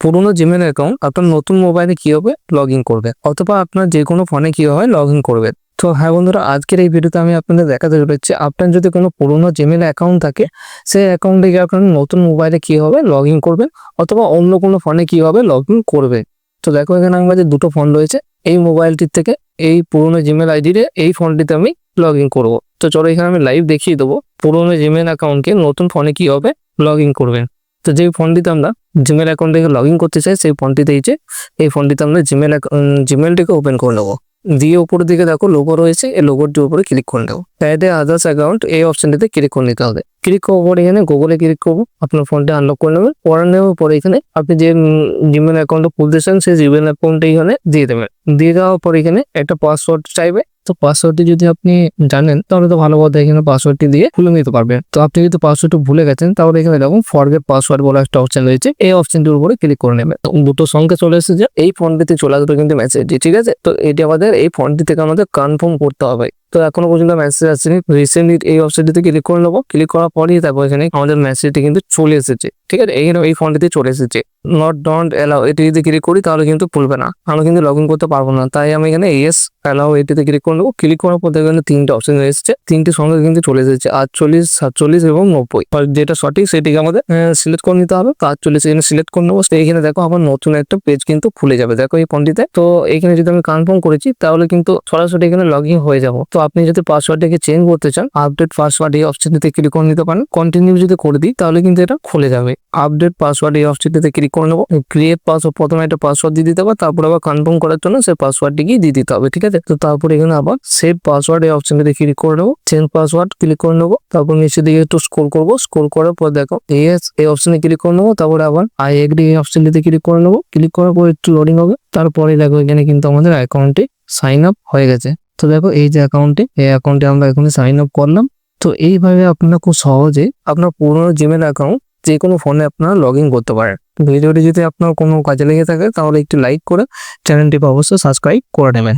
পুরোনো Gmail account আপনার নতুন মোবাইলে কীভাবে লগ ইন করবে? অথবা আপনার যে কোনো ফোনে কীভাবে লগ ইন করবে? তো হ্যাঁ বন্ধুরা, আজকের এই ভিডিওতে আমি আপনাদের দেখাতে চলেছি, আপনার যদি কোনো পুরোনো জিমেল অ্যাকাউন্ট থাকে, সেই অ্যাকাউন্ট থেকে আপনার নতুন মোবাইলে কীভাবে লগ ইন করবেন অথবা অন্য কোনো ফোনে কীভাবে লগ ইন করবে? তো দেখো এখানে আমাদের দুটো ফোন রয়েছে, এই মোবাইলটির থেকে এই পুরোনো জিমেল আইডিতে এই ফোনটিতে আমি লগ ইন করব। তো চলো এখানে আমি লাইভ দেখিয়ে দেবো, পুরোনো জিমেল অ্যাকাউন্টকে নতুন ফোনে কীভাবে লগ ইন করবেন। তো যে ফোনটিতে আমরা জিমেল অ্যাকাউন্ট থেকে লগ ইন করতে চাই, সেই ফোনটিতে এই যে, এই ফোনটিতে আমরা জিমেল জিমেলটিকে ওপেন করে নেব। দিয়ে ওপরের দিকে দেখো লোগো রয়েছে, এই লোগোটির উপরে ক্লিক করে নেব। এ আদার্স অ্যাকাউন্ট এই অপশনটিতে ক্লিক করে নিতে হবে। ক্লিক করব পরে এখানে গুগলে ক্লিক করব, আপনার ফোনটি আনলক করে নেবেন। করে নেওয়ার পরে এখানে আপনি যে জিমেল অ্যাকাউন্টটা খুলতে চান সেই জিমেল অ্যাকাউন্টটা এখানে দিয়ে দেবেন। দিয়ে দেওয়ার পরে এখানে একটা পাসওয়ার্ড চাইবে। তো পাসওয়ার্ডটি যদি আপনি জানেন, তাহলে তো ভালো কথা, এখানে পাসওয়ার্ডটি দিয়ে খুলে নিতে পারবেন। তো আপনি যদি পাসওয়ার্ডটা ভুলে গেছেন, তাহলে এখানে দেখুন ফরগেট পাসওয়ার্ড বলে একটা অপশন রয়েছে। এই অপশনটির উপরে ক্লিক করে নেবেন। দুটো সংখ্যা চলে এসেছে। এই ফোনটিতে চলে আসবে কিন্তু মেসেজটি ঠিক আছে? তো এটি আমাদের, এই ফোনটি থেকে আমাদের কনফার্ম করতে হবে। তো এখনও পর্যন্ত মেসেজ আসেনি। রিসেন্টলি এই ওয়েবসাইটটিতে ক্লিক করে নেব। ক্লিক করার পরেই তারপর এখানে আমাদের মেসেজটি কিন্তু চলে এসেছে। ঠিক আছে? এইখানে এই ফোনটিতে চলে এসেছে। নট ডন্ট অ্যালাউ এটি যদি ক্লিক করি, তাহলে কিন্তু খুলবে না। আমরা কিন্তু লগ ইন করতে পারব না। তাই আমি এখানে এস অ্যালাউ এটিতে ক্লিক করে নেব ক্লিক করার পর এখানে তিনটে অপশন এসেছে। তিনটি সঙ্গে কিন্তু চলে এসেছে। আটচল্লিশ, সাতচল্লিশ এবং নব্বই। যেটা সঠিক, সেটিকে আমাদের সিলেক্ট করে নিতে হবে। আটচল্লিশ এখানে সিলেক্ট করে নেব। তো এইখানে দেখো, আমার নতুন একটা পেজ কিন্তু খুলে যাবে। দেখো এই ফোনটিতে তো এখানে যদি আমি কনফার্ম করেছি, তাহলে কিন্তু সরাসরি এখানে লগ ইন হয়ে যাব। তো আপনি যদি পাসওয়ার্ডটাকে চেঞ্জ করতে চান আপডেট পাসওয়ার্ড এই অপশনটিতে ক্লিক করে নিতে পারেন। কন্টিনিউ যদি করে দিই, তাহলে কিন্তু এটা খুলে যাবে। আপডেট পাসওয়ার্ড এই অপশনটিতে ক্লিক করে নেব। ক্রিয়েট পাসওয়ার্ড প্রথমে একটা পাসওয়ার্ড দিয়ে দিতে হবে, তারপর আবার কনফার্ম করার জন্য সেই পাসওয়ার্ডটিকে দিয়ে দিতে হবে, ঠিক আছে? তো তারপর এখানে আবার সেভ পাসওয়ার্ড এই অপশনটিতে ক্লিক করে নেব। চেঞ্জ পাসওয়ার্ড ক্লিক করে নেব, তারপর নিচে দিকে একটু স্ক্রল করব স্ক্রল করার পর দেখো এস এই অপশনে ক্লিক করে নেব, তারপরে আবার আই এগ্রি এই অপশনটিতে ক্লিক করে নেব। ক্লিক করার পর একটু লোডিং হবে, তারপরে দেখো এখানে কিন্তু আমাদের অ্যাকাউন্টটি সাইন আপ হয়ে গেছে। তো দেখো এই যে অ্যাকাউন্টে এই অ্যাকাউন্টে আমরা এখানে সাইন আপ করলাম। তো এইভাবে আপনারা খুব সহজে আপনার পুরোনো জিমেল অ্যাকাউন্ট যে কোনো ফোনে আপনারা লগ ইন করতে পারেন। ভিডিওটি যদি আপনার কোনো কাজে লেগে থাকে, তাহলে একটু লাইক করে চ্যানেলটি অবশ্যই সাবস্ক্রাইব করে নেবেন।